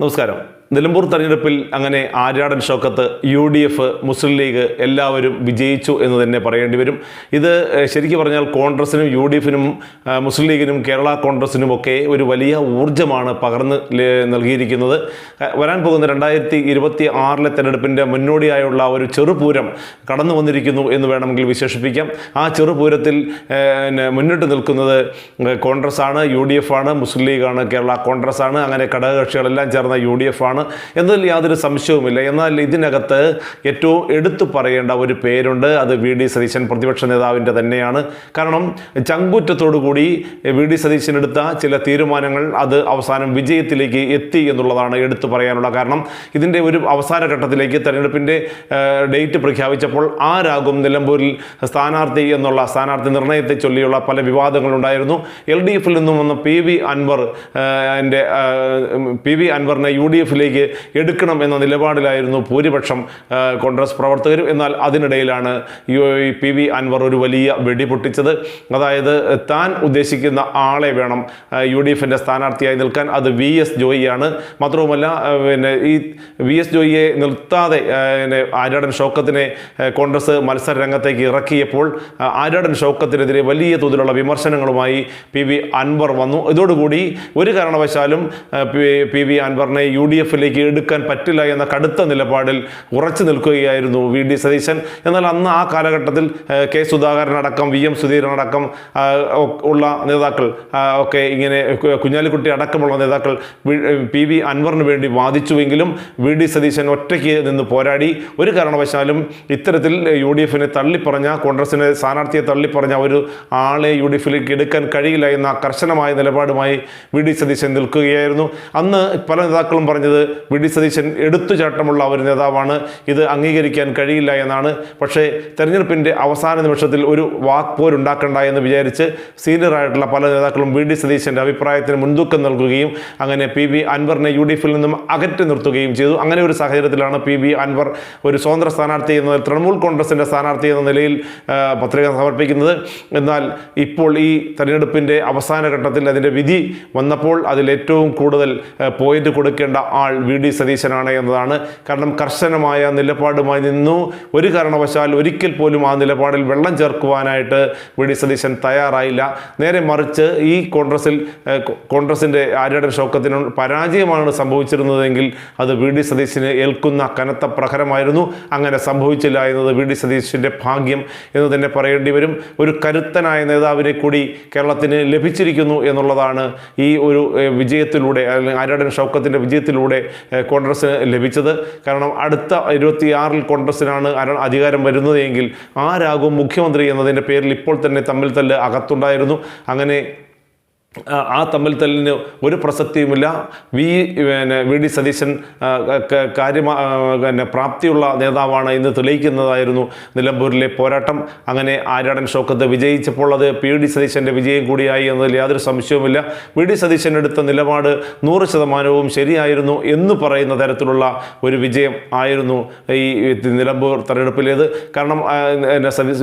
നമസ്കാരം നിലമ്പൂർ തെരഞ്ഞെടുപ്പിൽ അങ്ങനെ Aryadan Shoukath U D F Muslim League എല്ലാവരും വിജയിച്ചു എന്ന് തന്നെ പറയേണ്ടി വരും. ഇത് ശരിക്കും പറഞ്ഞാൽ കോൺഗ്രസിനും യു ഡി എഫിനും മുസ്ലിം ലീഗിനും കേരള കോൺഗ്രസിനും ഒക്കെ ഒരു വലിയ ഊർജമാണ് പകർന്ന് നൽകിയിരിക്കുന്നത്. വരാൻ പോകുന്ന രണ്ടായിരത്തി ഇരുപത്തി ആറിലെ തെരഞ്ഞെടുപ്പിന്റെ മുന്നോടിയായുള്ള ഒരു ചെറുപൂരം കടന്നു വന്നിരിക്കുന്നു എന്ന് വേണമെങ്കിൽ വിശേഷിപ്പിക്കാം. ആ ചെറുപൂരത്തിൽ മുന്നിട്ട് നിൽക്കുന്നത് കോൺഗ്രസ് ആണ് യു ഡി എഫ് ആണ് മുസ്ലിം ലീഗാണ് കേരള കോൺഗ്രസ് ആണ് അങ്ങനെ ഘടകകക്ഷികളെല്ലാം ചേർന്ന യു ഡി എഫ് ആണ് എന്നതിൽ യാതൊരു സംശയവുമില്ല. എന്നാൽ ഇതിനകത്ത് ഏറ്റവും എടുത്തു പറയേണ്ട ഒരു പേരുണ്ട്. അത് വി ഡി സതീശൻ പ്രതിപക്ഷ നേതാവിന്റെ തന്നെയാണ്. കാരണം ചങ്കൂറ്റത്തോടു കൂടി വി ഡി സതീശൻ എടുത്ത ചില തീരുമാനങ്ങൾ അത് അവസാനം വിജയത്തിലേക്ക് എത്തി എന്നുള്ളതാണ് എടുത്തു പറയാനുള്ള കാരണം. ഇതിന്റെ ഒരു അവസാന ഘട്ടത്തിലേക്ക് തെരഞ്ഞെടുപ്പിന്റെ ഡേറ്റ് പ്രഖ്യാപിച്ചപ്പോൾ ആരാകും നിലമ്പൂരിൽ സ്ഥാനാർത്ഥി എന്നുള്ള സ്ഥാനാർത്ഥി നിർണയത്തെ ചൊല്ലിയുള്ള പല വിവാദങ്ങളുണ്ടായിരുന്നു. എൽ ഡി എഫിൽ നിന്നും വന്ന പി വി അൻവർ എന്റെ പി വി അൻവറിനെ യു ഡി എടുക്കണം എന്ന നിലപാടിലായിരുന്നു ഭൂരിപക്ഷം കോൺഗ്രസ് പ്രവർത്തകരും. എന്നാൽ അതിനിടയിലാണ് യു പി വി അൻവർ ഒരു വലിയ വെടി പൊട്ടിച്ചത്. അതായത് താൻ ഉദ്ദേശിക്കുന്ന ആളെ വേണം യു ഡി എഫിന്റെ സ്ഥാനാർത്ഥിയായി നിൽക്കാൻ. അത് വി എസ് ജോയിയാണ്. മാത്രവുമല്ല പിന്നെ ഈ വി എസ് ജോയിയെ നിർത്താതെ പിന്നെ ആര്യാടൻ ഷൗക്കത്തിനെ കോൺഗ്രസ് മത്സര രംഗത്തേക്ക് ഇറക്കിയപ്പോൾ ആര്യാടൻ ഷൗക്കത്തിനെതിരെ വലിയ തോതിലുള്ള വിമർശനങ്ങളുമായി പി വി അൻവർ വന്നു. ഇതോടുകൂടി ഒരു കാരണവശാലും പി- വി അൻവറിനെ യു ഡി എഫിലേക്ക് എടുക്കാൻ പറ്റില്ല എന്ന കടുത്ത നിലപാടിൽ ഉറച്ചു നിൽക്കുകയായിരുന്നു വി ഡി സതീശൻ. എന്നാൽ അന്ന് ആ കാലഘട്ടത്തിൽ കെ സുധാകരൻ അടക്കം വി എം സുധീരൻ അടക്കം ഉള്ള നേതാക്കൾ ഒക്കെ ഇങ്ങനെ കുഞ്ഞാലിക്കുട്ടി അടക്കമുള്ള നേതാക്കൾ പി വി അൻവറിന് വേണ്ടി വാദിച്ചുവെങ്കിലും വി ഡി സതീശൻ ഒറ്റയ്ക്ക് നിന്ന് പോരാടി. ഒരു കാരണവശാലും ഇത്തരത്തിൽ യു ഡി എഫിനെ തള്ളിപ്പറഞ്ഞ കോൺഗ്രസിനെ സ്ഥാനാർത്ഥിയെ തള്ളിപ്പറഞ്ഞ ഒരു ആളെ യു ഡി എഫിലേക്ക് എടുക്കാൻ കഴിയില്ല എന്ന കർശനമായ നിലപാടുമായി വി ഡി സതീശൻ നിൽക്കുകയായിരുന്നു. അന്ന് പല നേതാക്കളും പറഞ്ഞത് വി ഡി സതീശൻ എടുത്തുചാട്ടമുള്ള ഒരു നേതാവാണ്. ഇത് അംഗീകരിക്കാൻ കഴിയില്ല എന്നാണ്. പക്ഷേ തെരഞ്ഞെടുപ്പിന്റെ അവസാന നിമിഷത്തിൽ ഒരു വാക്പോരുണ്ടാക്കണ്ട എന്ന് വിചാരിച്ച് സീനിയറായിട്ടുള്ള പല നേതാക്കളും വി ഡി സതീശന്റെ അഭിപ്രായത്തിന് മുൻതൂക്കം നൽകുകയും അങ്ങനെ പി വി അൻവറിനെ യു ഡി എഫിൽ നിന്നും അകറ്റി നിർത്തുകയും ചെയ്തു. അങ്ങനെ ഒരു സാഹചര്യത്തിലാണ് പി വി അൻവർ ഒരു സ്വതന്ത്ര സ്ഥാനാർത്ഥി എന്ന തൃണമൂൽ കോൺഗ്രസിന്റെ സ്ഥാനാർത്ഥി എന്ന നിലയിൽ പത്രിക സമർപ്പിക്കുന്നത്. എന്നാൽ ഇപ്പോൾ ഈ തെരഞ്ഞെടുപ്പിന്റെ അവസാന ഘട്ടത്തിൽ അതിന്റെ വിധി വന്നപ്പോൾ അതിൽ ഏറ്റവും കൂടുതൽ പോയിന്റ് കൊടുക്കേണ്ട ആൾ വി ഡി സതീശനാണ് എന്നതാണ്. കാരണം കർശനമായ നിലപാടുമായി നിന്നു. ഒരു കാരണവശാൽ ഒരിക്കൽ പോലും ആ നിലപാടിൽ വെള്ളം ചേർക്കുവാനായിട്ട് വി ഡി സതീശൻ തയ്യാറായില്ല. നേരെ മറിച്ച് ഈ കോൺഗ്രസിൽ കോൺഗ്രസിന്റെ ആര്യാടൻ ഷൗക്കത്തിന് പരാജയമാണ് സംഭവിച്ചിരുന്നതെങ്കിൽ അത് വി ഡി സതീശന് ഏൽക്കുന്ന കനത്ത പ്രഹരമായിരുന്നു. അങ്ങനെ സംഭവിച്ചില്ല എന്നത് വി ഡി സതീശന്റെ ഭാഗ്യം എന്ന് തന്നെ പറയേണ്ടി വരും. ഒരു കരുത്തനായ നേതാവിനെ കൂടി കേരളത്തിന് ലഭിച്ചിരിക്കുന്നു എന്നുള്ളതാണ് ഈ ഒരു വിജയത്തിലൂടെ അല്ലെങ്കിൽ ആര്യാടൻ ഷൗക്കത്തിന്റെ വിജയത്തിലൂടെ ഏഹ്, കോൺഗ്രസ്സിന് ലഭിച്ചത്. കാരണം അടുത്ത ഇരുപത്തിയാറിൽ കോൺഗ്രസ്സിനാണ് അര- അധികാരം വരുന്നത് എങ്കിൽ ആരാകും മുഖ്യമന്ത്രി എന്നതിന്റെ പേരിൽ ഇപ്പോൾ തന്നെ തമ്മിൽ തല്ല് അകത്തുണ്ടായിരുന്നു. അങ്ങനെ ആ, തമ്മിൽ തല്ലിന് ഒരു പ്രസക്തിയുമില്ല. വി പിന്നെ വി ഡി സതീശൻ കാര്യമാ പിന്നെ പ്രാപ്തിയുള്ള നേതാവാണ് ഇന്ന് തെളിയിക്കുന്നതായിരുന്നു നിലമ്പൂരിലെ പോരാട്ടം. അങ്ങനെ ആര്യാടൻ ഷോക്കത്ത് വിജയിച്ചപ്പോൾ അത് പി ഡി സതീശന്റെ വിജയം കൂടിയായി എന്നതിൽ യാതൊരു സംശയവുമില്ല. വി ഡി സതീശൻ എടുത്ത നിലപാട് നൂറ് ശതമാനവും ശരിയായിരുന്നു എന്ന് പറയുന്ന തരത്തിലുള്ള ഒരു വിജയം ആയിരുന്നു ഈ നിലമ്പൂർ തെരഞ്ഞെടുപ്പിലേത് കാരണം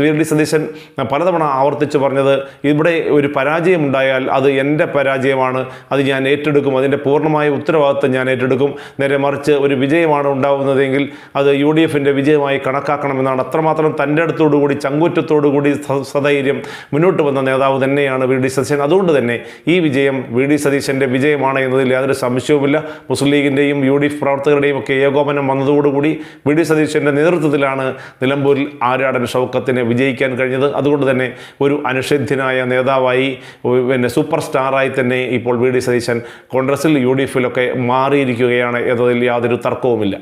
വി ഡി സതീശൻ പലതവണ ആവർത്തിച്ച് പറഞ്ഞത് ഇവിടെ ഒരു പരാജയമുണ്ടായാൽ അത് എന്റെ പരാജയമാണ് അത് ഞാൻ ഏറ്റെടുക്കും. അതിന്റെ പൂർണമായ ഉത്തരവാദിത്വം ഞാൻ ഏറ്റെടുക്കും. നേരെ മറിച്ച് ഒരു വിജയമാണ് ഉണ്ടാവുന്നതെങ്കിൽ അത് യു ഡി എഫിന്റെ വിജയമായി കണക്കാക്കണമെന്നാണ്. അത്രമാത്രം തന്റെ അടുത്തോടുകൂടി ചങ്കൂറ്റത്തോടുകൂടി സധൈര്യം മുന്നോട്ട് വന്ന നേതാവ് തന്നെയാണ് വി ഡി സതീശൻ. അതുകൊണ്ട് തന്നെ ഈ വിജയം വി ഡി സതീശന്റെ വിജയമാണ് എന്നതിൽ യാതൊരു സംശയവുമില്ല. മുസ്ലിം ലീഗിന്റെയും യു ഡി എഫ് പ്രവർത്തകരുടെയും ഒക്കെ ഏകോപനം വന്നതോടുകൂടി വി ഡി സതീശന്റെ നേതൃത്വത്തിലാണ് നിലമ്പൂരിൽ ആരാടൻ ഷൗക്കത്തിന് വിജയിക്കാൻ കഴിഞ്ഞത്. അതുകൊണ്ട് തന്നെ ഒരു അനുഷേധ്യനായ നേതാവായി പിന്നെ സൂപ്പർ സ്റ്റാറായി തന്നെ ഇപ്പോൾ വി ഡി സതീശൻ കോൺഗ്രസിൽ യു ഡി എഫിലൊക്കെ മാറിയിരിക്കുകയാണ് എന്നതിൽ യാതൊരു തർക്കവുമില്ല.